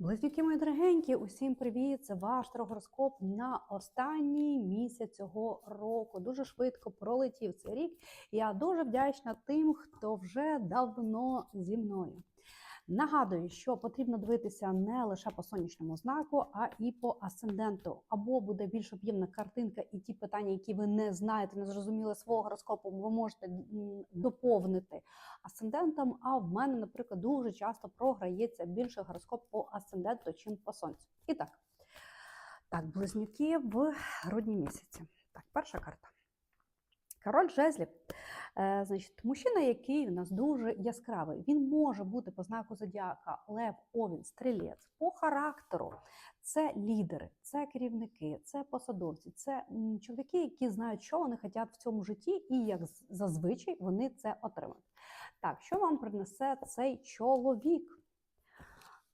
Близнюки мої дорогенькі, усім привіт! Це ваш гороскоп на останній місяць цього року. Дуже швидко пролетів цей рік. Я дуже вдячна тим, хто вже давно зі мною. Нагадую, що потрібно дивитися не лише по сонячному знаку, а і по асценденту. Або буде більш об'ємна картинка, і ті питання, які ви не знаєте, не зрозуміли свого гороскопу, ви можете доповнити асцендентом. А в мене, наприклад, дуже часто програється більше гороскоп по асценденту, чим по сонцю. І так, так, близнюки в грудні місяці. Так, перша карта. Король жезлів, е, значить, мужчина, який у нас дуже яскравий, він може бути по знаку зодіака Лев, Овін, Стрілець, по характеру. Це лідери, це керівники, це посадовці, це чоловіки, які знають, що вони хочуть в цьому житті, і як зазвичай вони це отримають. Так, що вам принесе цей чоловік?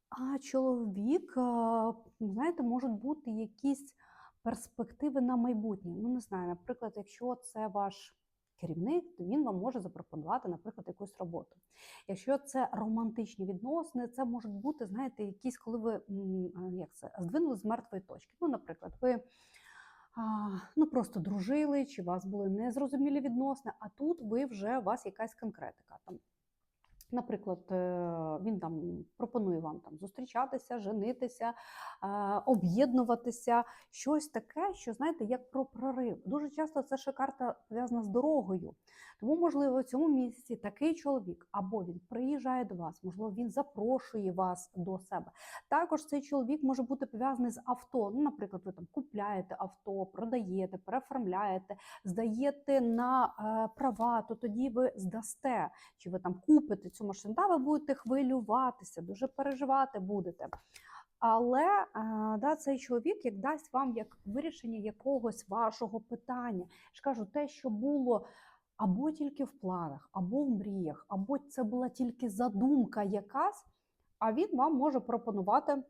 А чоловік, е, знаєте, можуть бути якісь перспективи на майбутнє. Ну, не знаю, наприклад, якщо це ваш керівник, то він вам може запропонувати, наприклад, якусь роботу. Якщо це романтичні відносини, це можуть бути, знаєте, якісь, коли ви як це, здвинули з мертвої точки. Ну, наприклад, ви. Ну, просто дружили, чи у вас були незрозумілі відносини, а тут ви вже у вас якась конкретика. Там, Наприклад, е, він там пропонує вам там зустрічатися, женитися, е, об'єднуватися, щось таке, що знаєте, як про прорив. Дуже часто це ще карта пов'язана з дорогою. Тому, можливо, в цьому місяці такий чоловік або він приїжджає до вас, можливо, він запрошує вас до себе. Також цей чоловік може бути пов'язаний з авто. Ну, наприклад, ви там купляєте авто, продаєте, переоформляєте, здаєте на е, права, то тоді ви здасте чи ви там купите цю машину, да, ви будете хвилюватися, дуже переживати будете. Але е, да, цей чоловік як дасть вам як вирішення якогось вашого питання. Я ж кажу, те, що було або тільки в планах, або в мріях, або це була тільки задумка якась, а він вам може пропонувати.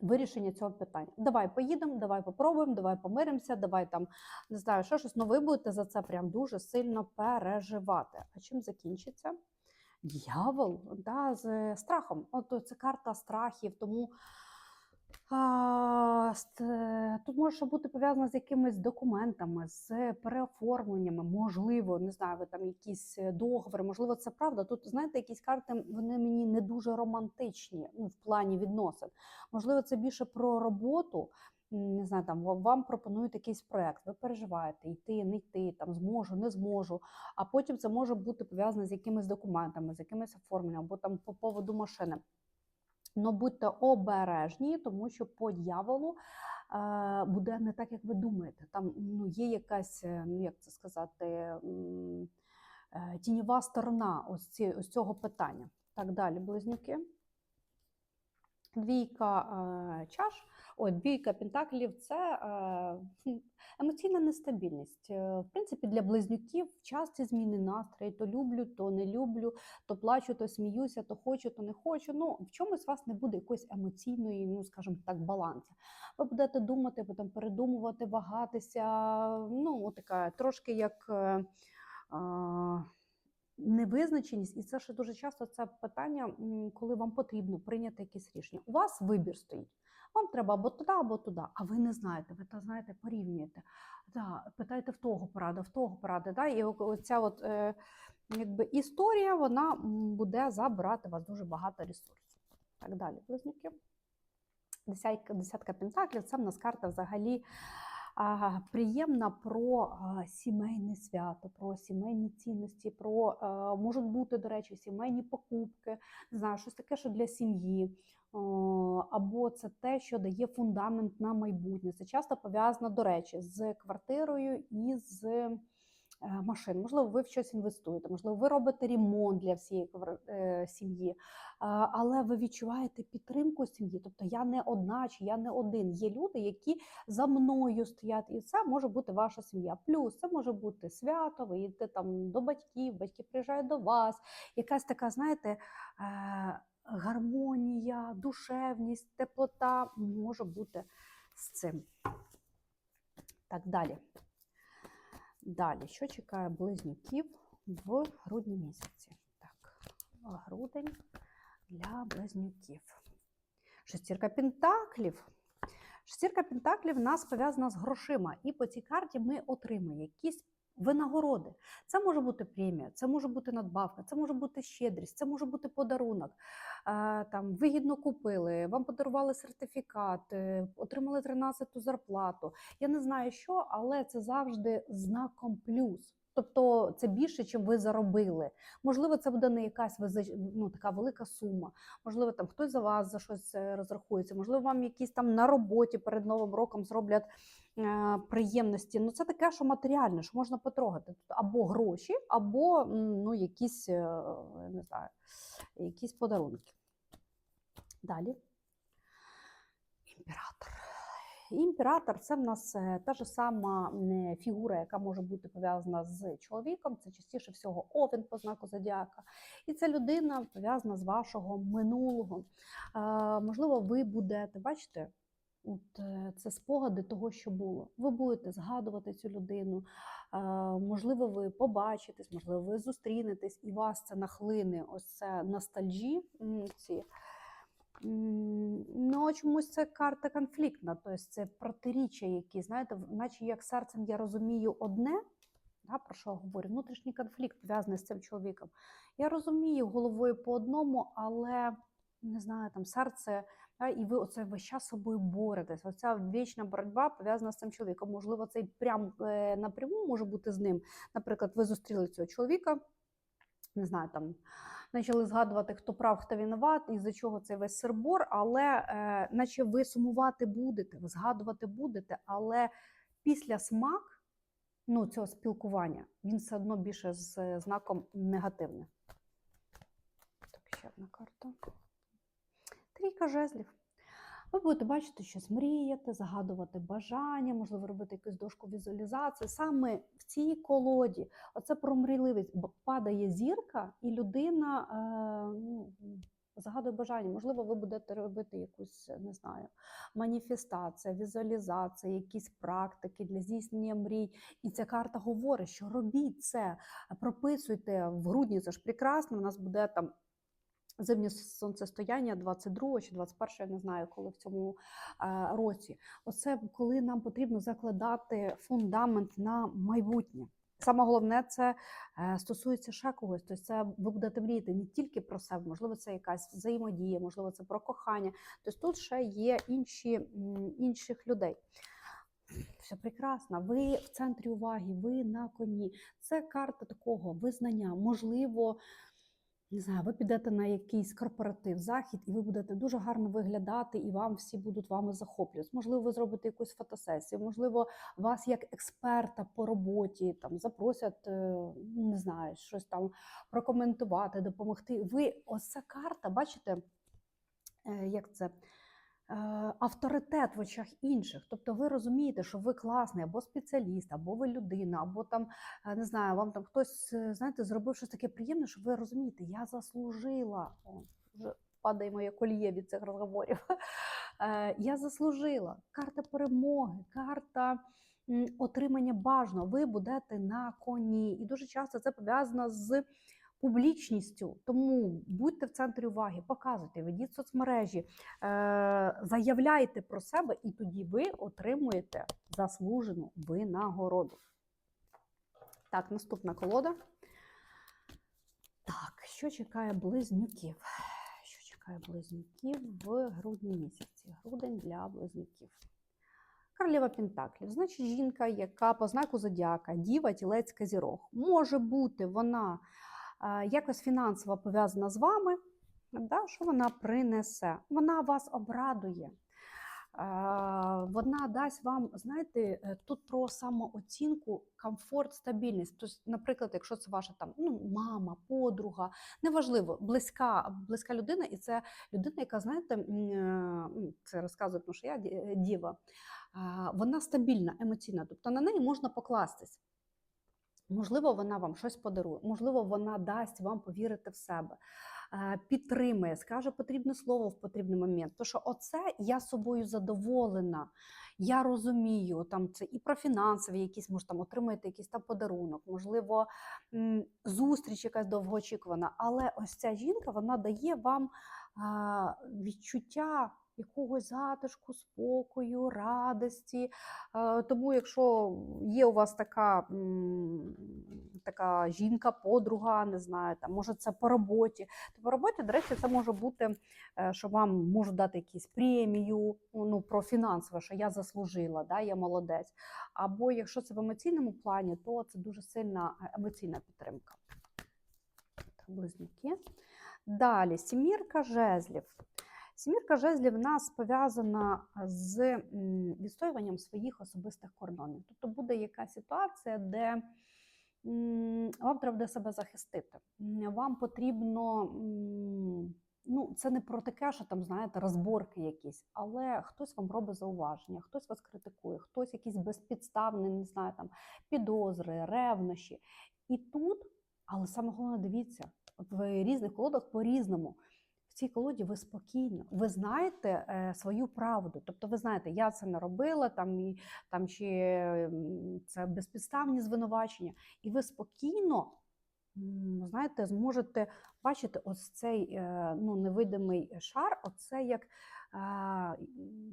Вирішення цього питання. Давай поїдемо, давай попробуємо, давай помиримося, давай там не знаю, що щось. Ну ви будете за це прям дуже сильно переживати. А чим закінчиться? Дьявол, да, з страхом. От це карта страхів, тому а, ст- тут може бути пов'язано з якимись документами, з переоформленнями, можливо, не знаю, ви там якісь е, договори, можливо, це правда. Тут, знаєте, якісь карти вони мені не дуже романтичні ну, в плані відносин. Можливо, це більше про роботу. Не знаю, там вам пропонують якийсь проект, ви переживаєте, йти, не йти, там зможу, не зможу. А потім це може бути пов'язано з якимись документами, з якимись оформленням, або там по поводу машини. Ну, будьте обережні, тому що по дьяволу е, буде не так, як ви думаєте. Там ну, є якась, е, ну як це сказати, е, тіньова сторона ось, ці, ось цього питання. Так далі, близнюки. Двійка чаш, ой, двійка пентаклів це е, емоційна нестабільність. Е, В принципі, для близнюків часті зміни настрою, то люблю, то не люблю, то плачу, то сміюся, то хочу, то не хочу. Ну, в чомусь у вас не буде якоїсь емоційної, ну скажімо так, балансу. Ви будете думати, потім передумувати, вагатися. Ну, така трошки як. е, а, Невизначеність, і це ще дуже часто це питання, коли вам потрібно прийняти якесь рішення. У вас вибір стоїть. Вам треба або туди, або туди, а ви не знаєте, ви та знаєте, порівнюєте. Да, питаєте в того порада, в того порада. Да? І оця от, е, якби історія вона буде забирати у вас дуже багато ресурсів. Так далі, близнюки. Десятка, десятка пентаклів це в нас карта взагалі приємна про сімейне свято, про сімейні цінності, про можуть бути, до речі, сімейні покупки, не знаю, щось таке, що для сім'ї. Або це те, що дає фундамент на майбутнє. Це часто пов'язано, до речі, з квартирою і з машин. Можливо, ви в щось інвестуєте, можливо, ви робите ремонт для всієї е, сім'ї, але ви відчуваєте підтримку сім'ї. Тобто я не одна чи я не один. Є люди, які за мною стоять, і це може бути ваша сім'я. Плюс це може бути свято, ви їдете там до батьків, батьки приїжджають до вас. Якась така, знаєте. е, Гармонія, душевність, теплота може бути з цим. Так, далі. Далі, що чекає близнюків в грудні місяці? Так, грудень для близнюків. Шестірка пентаклів. Шестірка пентаклів в нас пов'язана з грошима, і по цій карті ми отримаємо якісь винагороди. Це може бути премія, це може бути надбавка, це може бути щедрість, це може бути подарунок. Там вигідно купили, вам подарували сертифікат, е, отримали 13-ту зарплату. Я не знаю що, але це завжди знаком плюс. Тобто це більше, чим ви заробили. Можливо, це буде не якась ну, така велика сума. Можливо, там хтось за вас за щось е, розрахується. Можливо, вам якісь там на роботі перед новим роком зроблять приємності. Ну це таке, що матеріальне, що можна потрогати. Тобто або гроші, або ну, якісь, е, не знаю, якісь подарунки. Далі. Імператор. Імператор це в нас е, та ж сама е, фігура, яка може бути пов'язана з чоловіком. Це частіше всього овен по знаку зодіака. І ця людина пов'язана з вашого минулого. Е, можливо, ви будете, бачите, от е, це спогади того, що було. Ви будете згадувати цю людину. Можливо, ви побачитесь, можливо, ви зустрінетесь, і вас це нахлине. Ось це ностальжі. Ці. Ну, чомусь це карта конфліктна, тобто це протиріччя які, знаєте, наче як серцем я розумію одне, да, про що говорю, внутрішній конфлікт пов'язаний з цим чоловіком. Я розумію головою по одному, але не знаю, там серце, і ви оце весь час собою боретесь. Оця вічна боротьба пов'язана з цим чоловіком. Можливо, це і прям е, напряму може бути з ним. Наприклад, ви зустріли цього чоловіка, не знаю, там почали згадувати, хто прав, хто винуват, і за чого цей весь сербор, але е, наче ви сумувати будете, ви згадувати будете, але після смак ну, цього спілкування він все одно більше з е, знаком негативне. Так, ще одна карта. Трійка жезлів. Ви будете бачити щось мріяти, загадувати бажання, можливо, робити якусь дошку візуалізації. Саме в цій колоді, оце про мрійливість, падає зірка, і людина е, ну, загадує бажання. Можливо, ви будете робити якусь, не знаю, маніфестація, візуалізація, якісь практики для здійснення мрій. І ця карта говорить, що робіть це, прописуйте в грудні, це ж прекрасно. У нас буде там зимнє сонцестояння 22 чи 21, я не знаю, коли в цьому е, році. Оце коли нам потрібно закладати фундамент на майбутнє. Саме головне, це е, стосується ще когось. Тобто це ви будете мріяти не тільки про себе, можливо, це якась взаємодія, можливо, це про кохання. Тобто тут ще є інші, інших людей. Все прекрасно. Ви в центрі уваги, ви на коні. Це карта такого визнання. Можливо, не знаю, ви підете на якийсь корпоратив, захід, і ви будете дуже гарно виглядати, і вам всі будуть вами захоплюватися. Можливо, ви зробите якусь фотосесію, можливо, вас як експерта по роботі там запросять, е, не знаю, щось там прокоментувати, допомогти. Ви ось ця карта, бачите, е, як це? Е, Авторитет в очах інших, тобто ви розумієте, що ви класний або спеціаліст, або ви людина, або там е, не знаю, вам там хтось е, знаєте, зробив щось таке приємне, що ви розумієте, я заслужила. О, вже падає моє коліє від цих розговорів. Я заслужила. Карта перемоги, карта отримання бажаного. Ви будете на коні. І дуже часто це пов'язано з публічністю. Тому будьте в центрі уваги, показуйте, ведіть соцмережі, е, заявляйте про себе, і тоді ви отримуєте заслужену винагороду. Так, наступна колода. Так, що чекає близнюків? Що чекає близнюків в грудні місяці? Грудень для близнюків. Королева Пентаклів, значить, жінка, яка по знаку зодіака, діва, тілець, козірог. Може бути вона якось фінансово пов'язана з вами. Да, що вона принесе? Вона вас обрадує. Е, Вона дасть вам, знаєте, е, тут про самооцінку, комфорт, стабільність. Тобто, наприклад, якщо це ваша там ну, мама, подруга, неважливо, близька, близька людина, і це людина, яка, знаєте, е, ну, це розказує, тому що я е, діва, вона стабільна, емоційна, тобто на неї можна покластись. Можливо, вона вам щось подарує, можливо, вона дасть вам повірити в себе, е, підтримує, скаже потрібне слово в потрібний момент. То що оце я собою задоволена. Я розумію, там це і про фінансові якісь, може там отримаєте якийсь там подарунок, можливо, зустріч якась довгоочікувана. Але ось ця жінка вона дає вам відчуття якогось затишку, спокою, радості. Е, Тому, якщо є у вас така, така жінка, подруга, не знаю, там, може це по роботі, то по роботі, до речі, це може бути, е, що вам можуть дати якусь премію ну, про фінансове, що я заслужила, да, я молодець. Або якщо це в емоційному плані, то це дуже сильна е, емоційна підтримка. Близнюки. Далі, сімірка жезлів. Сімірка жезлів нас пов'язана з відстоюванням своїх особистих кордонів. Тобто буде якась ситуація, де вам треба буде себе захистити. Вам потрібно. Ну, це не про таке, що там, знаєте, розборки якісь, але хтось вам робить зауваження, хтось вас критикує, хтось якісь безпідставні, не знаю, там підозри, ревнощі. І тут, але саме головне, дивіться, в різних колодах по-різному. В цій колоді ви спокійно, ви знаєте е, свою правду. Тобто, ви знаєте, я це не робила, там і там чи це безпідставні звинувачення, і ви спокійно. Знаєте, зможете бачити ось цей е, ну, невидимий шар, оце як, е,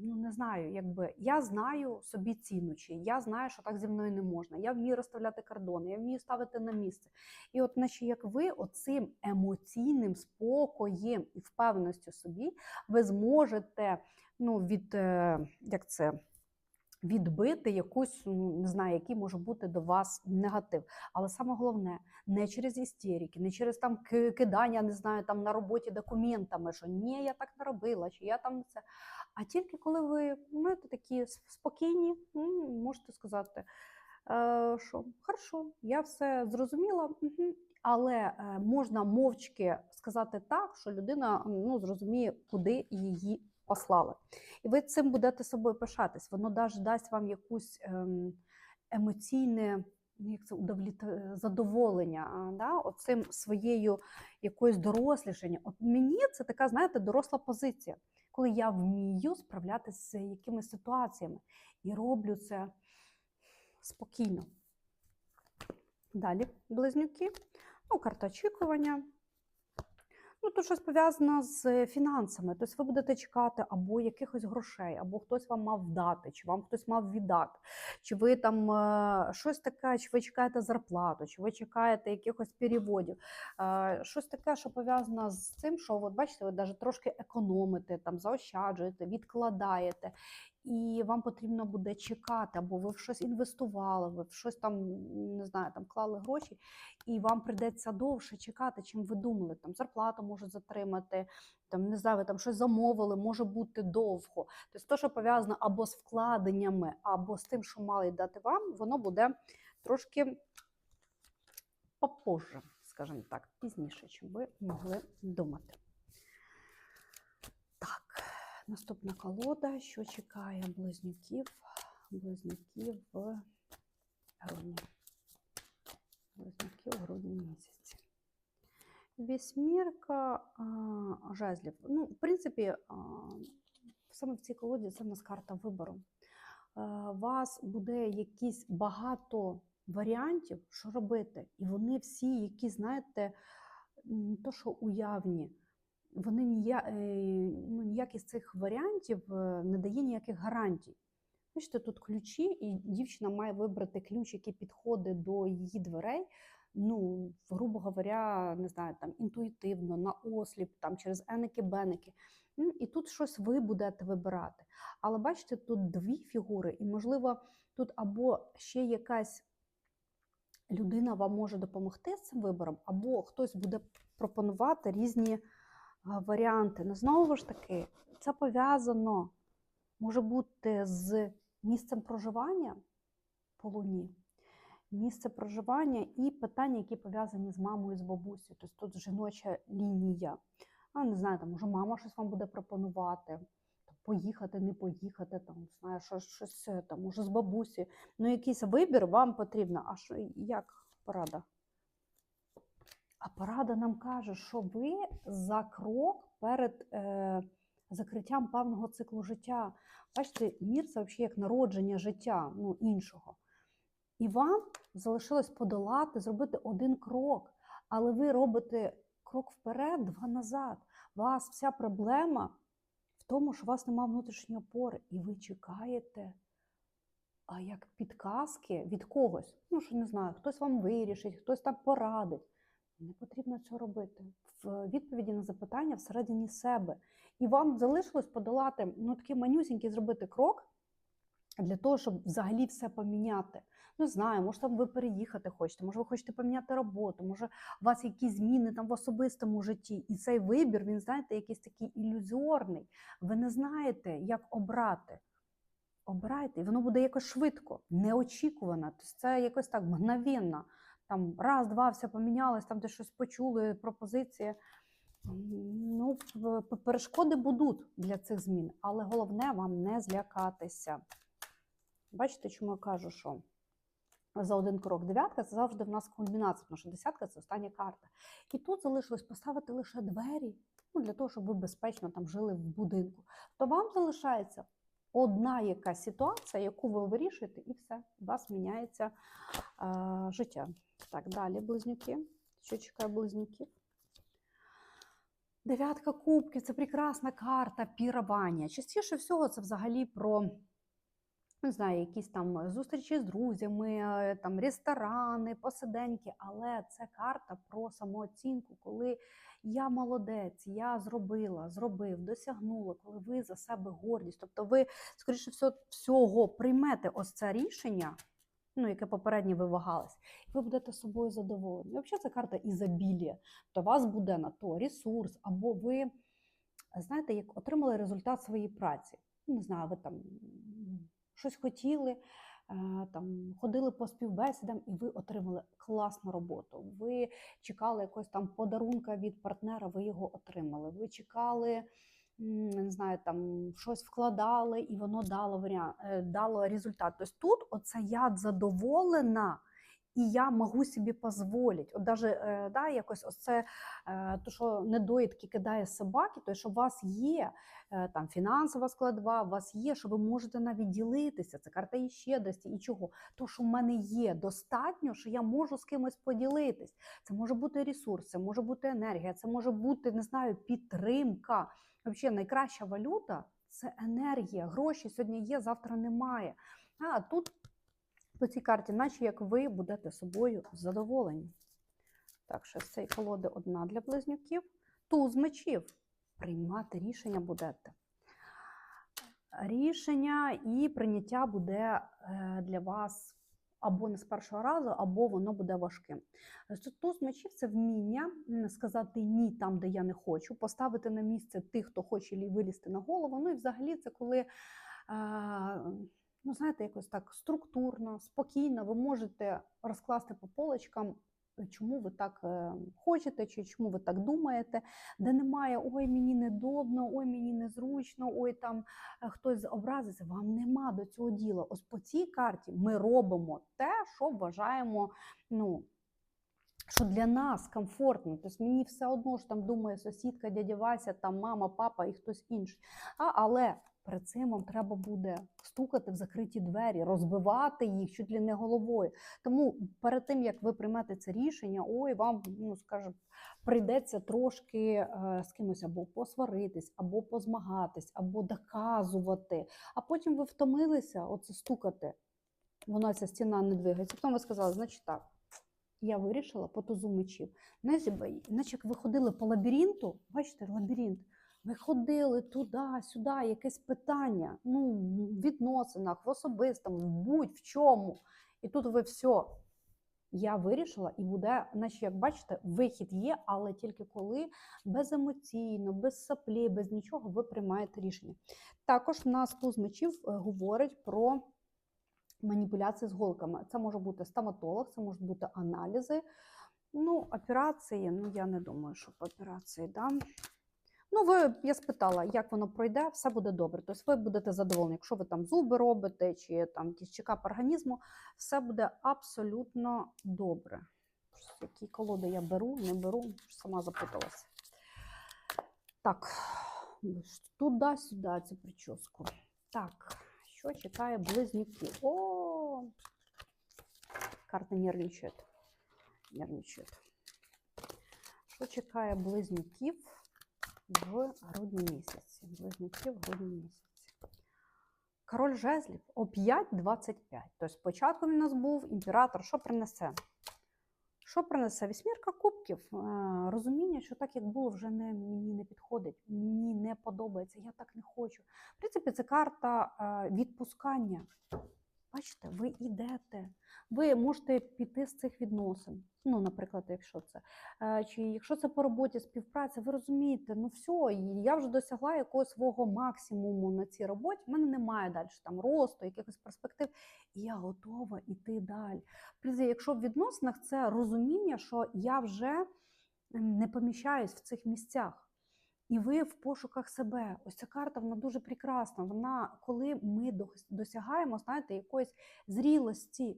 ну не знаю, якби я знаю собі ціну, я знаю, що так зі мною не можна. Я вмію розставляти кордони, я вмію ставити на місце. І от, наче як ви оцим емоційним спокоєм і впевненістю собі, ви зможете ну, від, е, як це, відбити якусь, ну, не знаю, який може бути до вас негатив. Але саме головне, не через істерики, не через там кидання, не знаю, там на роботі документами, що ні, я так не робила, чи я там це. А тільки коли ви знаєте, такі спокійні, можете сказати, е, що хорошо, я все зрозуміла, але е, можна мовчки сказати так, що людина ну, зрозуміє, куди її послали. І ви цим будете собою пишатись. Воно даже дасть вам якусь ем, емоційне ну, як це задоволення, да? оцим своєю якоюсь дорослішення. От мені це така, знаєте, доросла позиція, коли я вмію справлятися з якимись ситуаціями і роблю це спокійно. Далі близнюки. Ну, карта очікування. Ну, тут щось пов'язано з фінансами. Тобто ви будете чекати або якихось грошей, або хтось вам мав дати, чи вам хтось мав віддати, чи ви там е, щось таке, чи ви чекаєте зарплату, чи ви чекаєте якихось переводів. Е, щось таке, що пов'язано з цим, що от бачите, ви навіть трошки економите, там заощаджуєте, відкладаєте. І вам потрібно буде чекати, або ви в щось інвестували, ви в щось там не знаю, там клали гроші, і вам прийдеться довше чекати, чим ви думали. Там зарплату можуть затримати, там не знаю, ви там щось замовили, може бути довго. Тобто, те, що пов'язано або з вкладеннями, або з тим, що мали дати вам, воно буде трошки попозже, скажімо так, пізніше, чим ви могли думати. Наступна колода, що чекає близнюків, близнюків в грудні. Близнюки у грудні місяці. Вісьмірка а, жезлів. Ну, в принципі, саме в цій колоді це в нас карта вибору. У вас буде якісь багато варіантів, що робити. І вони всі, які, знаєте, то, що уявні, вони нія, е, ну, ніякий з цих варіантів е, не дає ніяких гарантій. Бачите, тут ключі, і дівчина має вибрати ключ, який підходить до її дверей. Ну, грубо говоря, не знаю, там інтуїтивно, на осліп, там через еники-беники. М, І тут щось ви будете вибирати. Але бачите, тут дві фігури, і, можливо, тут або ще якась людина вам може допомогти з цим вибором, або хтось буде пропонувати різні варіанти. Ну, знову ж таки, це пов'язано може бути з місцем проживання по луні, місце проживання і питання, які пов'язані з мамою, з бабусею. Тобто тут жіноча лінія. А не знаю, там може мама щось вам буде пропонувати. Поїхати, не поїхати, там, знаю, щось, щось е, там, може з бабусі. Ну, якийсь вибір вам потрібно. А що, як порада? А порада нам каже, що ви за крок перед е, закриттям певного циклу життя. Бачите, мір це взагалі як народження життя ну, іншого. І вам залишилось подолати, зробити один крок, але ви робите крок вперед, два назад. вас вся проблема в тому, що у вас немає внутрішньої опори, і ви чекаєте а як підказки від когось. Ну, що не знаю, хтось вам вирішить, хтось там порадить. Не потрібно цього робити. В відповіді на запитання всередині себе. І вам залишилось подолати ну, такий манюсінький зробити крок для того, щоб взагалі все поміняти. Не знаю, може там ви переїхати хочете, може ви хочете поміняти роботу, може у вас якісь зміни там в особистому житті. І цей вибір, він, знаєте, якийсь такий ілюзорний. Ви не знаєте, як обрати. Обирайте, і воно буде якось швидко, неочікувано. Тобто це якось так мгновенно. Там раз, два, все помінялось, там де щось почули, пропозиції. Ну, перешкоди будуть для цих змін, але головне вам не злякатися. Бачите, чому я кажу, що за один крок дев'ятка це завжди в нас кульмінація, тому що десятка це остання карта. І тут залишилось поставити лише двері ну, для того, щоб ви безпечно там жили в будинку. То вам залишається одна якась ситуація, яку ви вирішуєте, і все, у вас міняється е, життя. Так, далі близнюки. Що чекає близнюків? Дев'ятка кубків це прекрасна карта пірування. Частіше всього це взагалі про не знаю, якісь там зустрічі з друзями, там ресторани, посиденьки, але це карта про самооцінку, коли я молодець, я зробила, зробив, досягнула, коли ви за себе гордість. Тобто ви, скоріше всього приймете ось це рішення, ну, яке попередньо ви вагались, і ви будете собою задоволені. І взагалі це карта ізобілія. То вас буде на то ресурс, або ви, знаєте, як отримали результат своєї праці. Ну, Не знаю, ви там щось хотіли, е, там ходили по співбесідам, і ви отримали класну роботу. Ви чекали якогось там подарунка від партнера, ви його отримали. Ви чекали, не знаю, там щось вкладали, і воно дало варіант, е, дало результат. Тобто тут оце я задоволена. І я можу собі дозволити. От даже е, да, якось ось це, е, то, що недоїдки кидає собаки, то що у вас є там фінансова складова, у вас є, що ви можете навіть ділитися. Це карта і щедрості, і чого. То, що в мене є достатньо, що я можу з кимось поділитись. Це може бути ресурс, це може бути енергія, це може бути, не знаю, підтримка. Взагалі, найкраща валюта це енергія. Гроші сьогодні є, завтра немає. А тут по цій карті, наче як ви будете собою задоволені. Так, ще з цієї колоди одна для близнюків. Туз мечів. Приймати рішення будете. Рішення і прийняття буде е, для вас або не з першого разу, або воно буде важким. Туз мечів це вміння сказати ні там, де я не хочу, поставити на місце тих, хто хоче лі- вилізти на голову. Ну і взагалі це коли. ну, знаєте, якось так структурно, спокійно ви можете розкласти по полочкам, чому ви так е, хочете, чи чому ви так думаєте, де немає ой, мені недобно, ой, мені незручно, ой, там е, хтось образиться. Вам нема до цього діла. Ось по цій карті ми робимо те, що вважаємо, ну. Що для нас комфортно, тобто мені все одно що там думає сусідка, дядя Вася, там мама, папа і хтось інший. А, але перед цим вам треба буде стукати в закриті двері, розбивати їх чуть ли не головою. Тому перед тим як ви приймете це рішення, ой, вам ну скажімо, прийдеться трошки е, з кимось або посваритись, або позмагатись, або доказувати. А потім ви втомилися оце стукати. Вона ця стіна не двигається. Потім ви сказали, значить так. Я вирішила по тузу мечів. Наче як ви ходили по лабіринту, бачите, лабіринт. Ви ходили туди, сюди, якесь питання, ну, в відносинах, в особистому, в будь-в чому. І тут ви все. Я вирішила, і буде, наче як бачите, вихід є, але тільки коли беземоційно, без саплі, без нічого ви приймаєте рішення. Також в нас туз мечів е, говорить про маніпуляції з голками. Це може бути стоматолог, це можуть бути аналізи. Ну, операції, ну я не думаю, що по операції, да. Ну, ви, я спитала, як воно пройде, все буде добре. Тобто ви будете задоволені. Якщо ви там зуби робите чи там якийсь чекап організму, все буде абсолютно добре. Які колоди я беру, не беру, сама запуталася. Так, туди-сюди цю прическу. Так, що чекає близнюки? О, карта нервничає. Нервничає. Що чекає близнюків в грудні місяці. Близнюки в грудні місяці. Король жезлів о 5.25. Тобто спочатку він у нас був імператор. Що принесе? Що принесе? Вісьмірка кубків. Е, Розуміння, що так, як було, вже не, мені не підходить, мені не подобається, я так не хочу. В принципі, це карта е, відпускання. Бачите, ви йдете, ви можете піти з цих відносин. Ну, наприклад, якщо це. Е, Чи якщо це по роботі співпраця, ви розумієте, ну все, я вже досягла якогось свого максимуму на цій роботі. в мене немає далі там росту, якихось перспектив, і я готова йти далі. Плюс, якщо в відносинах це розуміння, що я вже не поміщаюсь в цих місцях. І ви в пошуках себе. Ось ця карта вона дуже прекрасна. Вона, коли ми досягаємо, знаєте, якоїсь зрілості.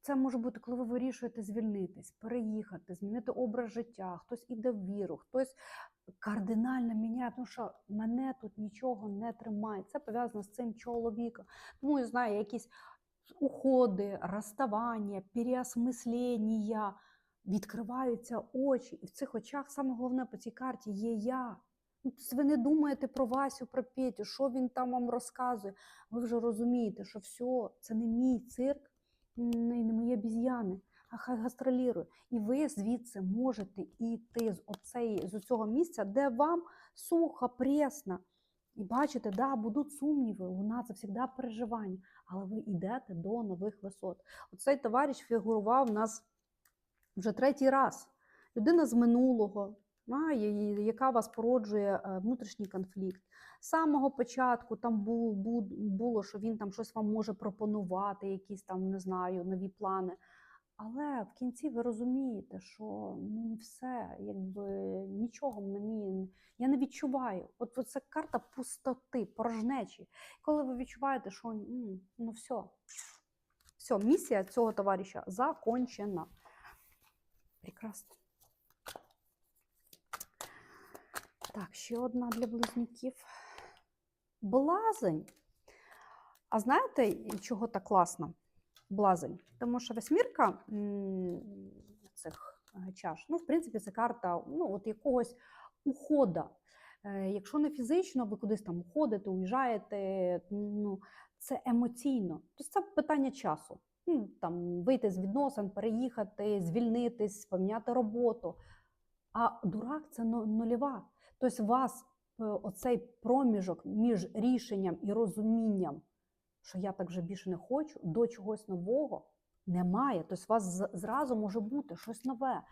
Це може бути, коли ви вирішуєте звільнитись, переїхати, змінити образ життя, хтось іде в віру, хтось кардинально міняє, тому що мене тут нічого не тримає. Це пов'язано з цим чоловіком. Тому я знаю, якісь уходи, розставання, переосмислення, відкриваються очі, і в цих очах саме головне по цій карті є я. Ви не думаєте про Васю, про Петю, що він там вам розказує. Ви вже розумієте, що все, це не мій цирк, не не мої обіз'яни, а хай гастролірує. І ви звідси можете йти з, оцеї, з цього місця, де вам сухо, пресно. І бачите, да, будуть сумніви, луна це завжди переживання, але ви йдете до нових висот. Оцей товариш фігурував у нас вже третій раз. Людина з минулого, яка вас породжує е, внутрішній конфлікт. З самого початку там бу- бу- було, що він там щось вам може пропонувати, якісь там, не знаю, нові плани. Але в кінці ви розумієте, що ну все, якби нічого мені я не відчуваю. От, от це карта пустоти, порожнечі. Коли ви відчуваєте, що ну все, все, місія цього товариша закончена. Прекрасно. Так, ще одна для близнюків. Блазень. А знаєте, чого так класно? Блазень. Тому що восьмірка цих е, чаш, ну, в принципі, це карта ну, от якогось ухода. Е, Якщо не фізично, ви кудись там уходите, уїжджаєте, ну, це емоційно. Тобто це питання часу. Ну, там, вийти з відносин, переїхати, звільнитись, поміняти роботу. А дурак це нульова. Тобто, вас е, оцей проміжок між рішенням і розумінням, що я так вже більше не хочу, до чогось нового немає. Тобто, у вас зразу може бути щось нове.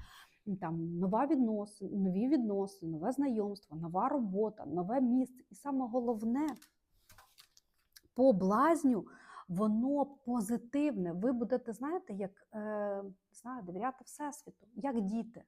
Там нова відносин, нові відносини, нове знайомство, нова робота, нове місце. І саме головне, по блазню воно позитивне. Ви будете, знаєте, як е, знаю, довіряти Всесвіту, як діти.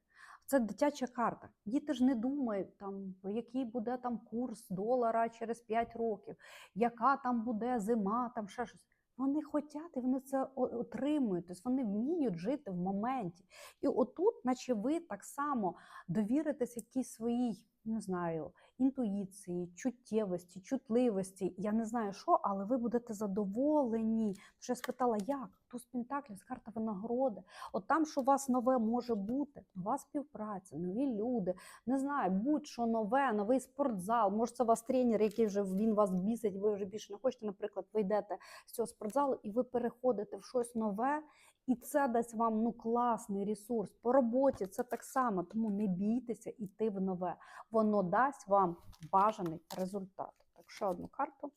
Це дитяча карта. Діти ж не думають, там, який буде там курс долара через 5 років, яка там буде зима, там ще щось. Вони хочуть і вони це отримують, тобто вони вміють жити в моменті. І отут, наче ви так само довіритесь якійсь своїй, не знаю, інтуїції, чуттєвості, чутливості. Я не знаю що, але ви будете задоволені. Тому я спитала, як? Туз Пентаклів, з карта винагороди. От там, що у вас нове може бути, нова співпраця, нові люди, не знаю, будь-що нове, новий спортзал. Може, це у вас тренер, який вже він вас бісить, ви вже більше не хочете. Наприклад, ви йдете з цього спортзалу і ви переходите в щось нове. І це дасть вам ну класний ресурс. По роботі це так само, тому не бійтеся йти в нове. Воно дасть вам бажаний результат. Так, ще одну карту.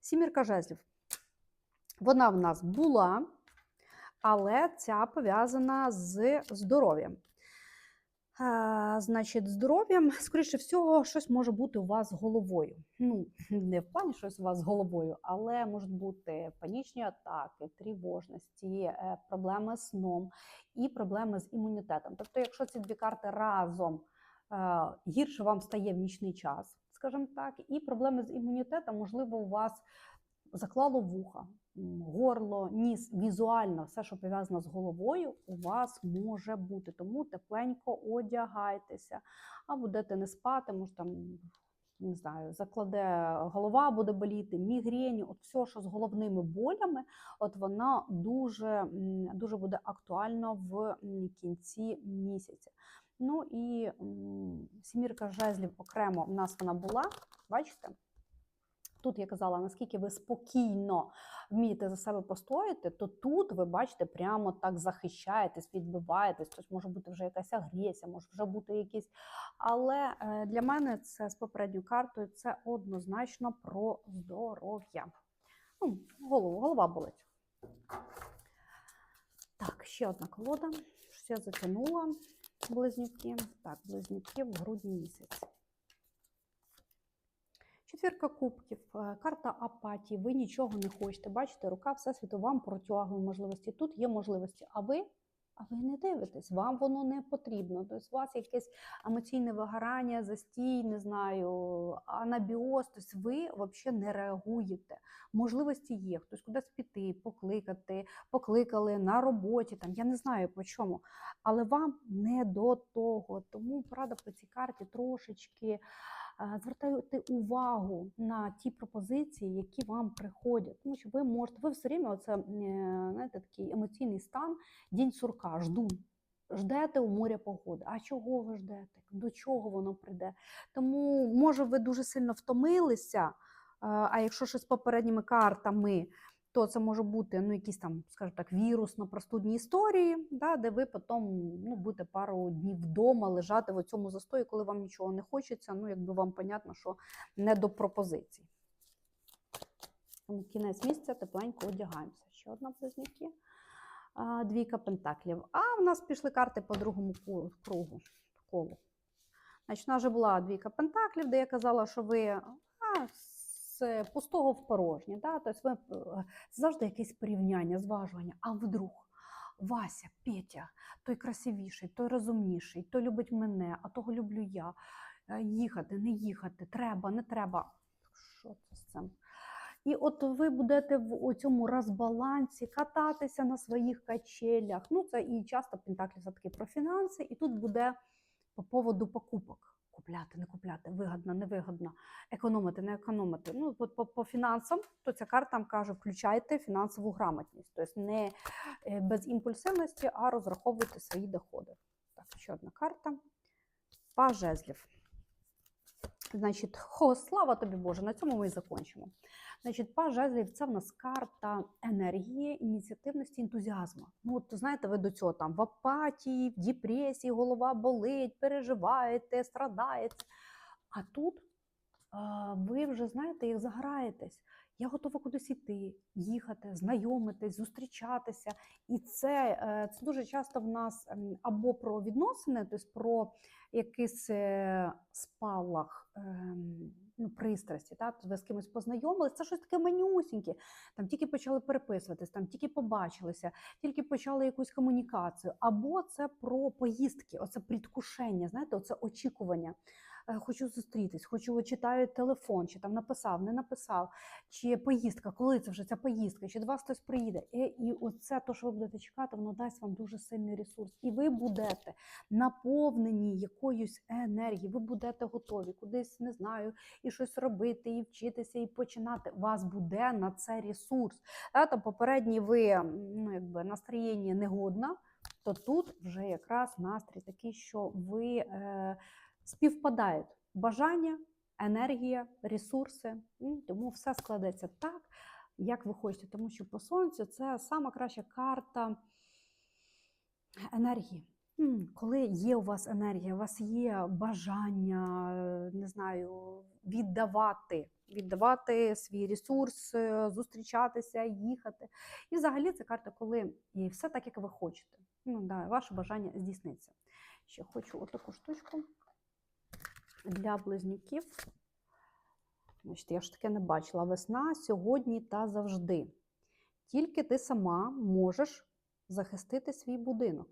Сімірка жезлів. Вона в нас була, але ця пов'язана з здоров'ям. Значить, здоров'ям, скоріше всього, щось може бути у вас з головою. Ну, не в плані щось у вас з головою, але можуть бути панічні атаки, тривожності, е, проблеми з сном і проблеми з імунітетом. Тобто, якщо ці дві карти разом е, гірше вам стає в нічний час, скажімо так, і проблеми з імунітетом, можливо, у вас заклало вуха, горло, ніс, візуально все, що пов'язано з головою, у вас може бути. Тому тепленько одягайтеся, а будете не спати, може там. Не знаю, закладе голова буде боліти, мігрені, от все, що з головними болями, от воно дуже, дуже буде актуально в кінці місяця. Ну і сімірка жезлів окремо в нас вона була. Бачите? Тут я казала, наскільки ви спокійно вмієте за себе постояти, то тут ви бачите, прямо так захищаєтесь, відбиваєтесь. Тобто може бути вже якась агресія, може вже бути якісь. Але е, для мене це з попередньою картою це однозначно про здоров'я. Ну, голову, голова болить. Так, ще одна колода. Щось я затягнула близнюки. Так, близнюки в грудні місяць. Четвірка кубків, е, карта апатії. Ви нічого не хочете. Бачите, рука Всесвіту вам протягує можливості. Тут є можливості, а ви, а ви не дивитесь, вам воно не потрібно. Тобто у вас якесь емоційне вигорання, застій, не знаю, анабіоз. Тобто ви взагалі не реагуєте. Можливості є. Хтось кудись піти, покликати, покликали на роботі, там я не знаю по чому. Але вам не до того. Тому порада по цій карті трошечки звертайте увагу на ті пропозиції, які вам приходять. Тому що ви можете, ви все время оце, е, знаєте, такий емоційний стан, день сурка, жду. Ждете у моря погоди. А чого ви ждете? До чого воно прийде? Тому, може, ви дуже сильно втомилися. А якщо ще з попередніми картами, то це може бути ну, якісь там, скажімо так, вірусно-простудні історії, да, де ви потім ну, будете пару днів вдома лежати в цьому застої, коли вам нічого не хочеться. Ну, якби вам понятно, що не до пропозицій. Кінець місяця тепленько одягаємося. Ще одна близнюки. Двійка пентаклів. А в нас пішли карти по другому кругу колу. Значить, у нас вже була двійка пентаклів, де я казала, що ви а, з пустого в порожнє. Да? Тобто ви е, завжди якесь порівняння, зважування. А вдруг Вася, Петя, той красивіший, той розумніший, той любить мене, а того люблю я. Е, Їхати, не їхати, треба, не треба. Що це з цим? І от ви будете в цьому розбалансі кататися на своїх качелях. Ну, це і часто Пентаклі все-таки про фінанси, і тут буде по поводу покупок. Купляти, не купляти, вигодно, невигодно, економити, не економити. Ну, от по, по фінансам, то ця карта каже, включайте фінансову грамотність. Тобто не е, без імпульсивності, а розраховуйте свої доходи. Так, ще одна карта. Паж жезлів. Значить, хо, слава тобі Боже, на цьому ми і закінчимо. Значить, паж жезлів це в нас карта енергії, ініціативності, ентузіазму. Ну, от знаєте, ви до цього там в апатії, в депресії, голова болить, переживаєте, страдаєте. А тут ви вже знаєте, як заграєтесь. Я готова кудись йти, їхати, знайомитись, зустрічатися. І це, е, це дуже часто в нас ем, або про відносини, тобто про якийсь е, спалах ем, ну, пристрасті. Так? Ви з кимось познайомились, це щось таке манюсіньке. Там тільки почали переписуватись, там тільки побачилися, тільки почали якусь комунікацію. Або це про поїздки, оце предвкушення, знаєте, оце очікування. Е, Хочу зустрітись, хочу читаю телефон, чи там написав, не написав, чи поїздка, коли це вже ця поїздка, чи до вас хтось приїде. І, і оце то, що ви будете чекати, воно дасть вам дуже сильний ресурс. І ви будете наповнені якоюсь енергією, ви будете готові кудись, не знаю, і щось робити, і вчитися, і починати. У вас буде на це ресурс. Та, там попередні ви ну, якби, настроєння негодна, то тут вже якраз настрій такий, що ви е, співпадають бажання, енергія, ресурси. Тому все складеться так, як ви хочете. Тому що по сонцю це сама краща карта енергії. Коли є у вас енергія, у вас є бажання, е, не знаю, віддавати, віддавати свій ресурс, е, зустрічатися, їхати. І взагалі це карта, коли і все так, як ви хочете. Ну, да, ваше бажання здійсниться. Ще хочу отаку штучку для близнюків. Значить, я ж таке не бачила. Весна сьогодні та завжди. Тільки ти сама можеш захистити свій будинок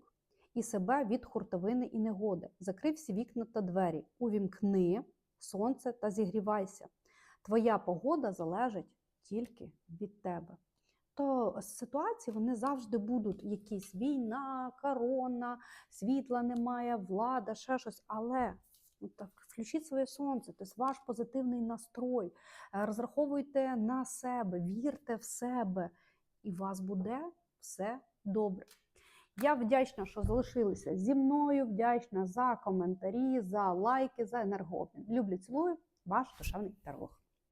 і себе від хуртовини і негоди. Закрий всі вікна та двері, увімкни сонце та зігрівайся. Твоя погода залежить тільки від тебе. То ситуації вони завжди будуть якісь війна, корона, світла немає, влада, ще щось. Але так, включіть своє сонце, тобто ваш позитивний настрой, е, розраховуйте на себе, вірте в себе, і у вас буде все добре. Я вдячна, що залишилися зі мною. Вдячна за коментарі, за лайки, за енергообмін. Люблю, цілую, ваш душевний таролог.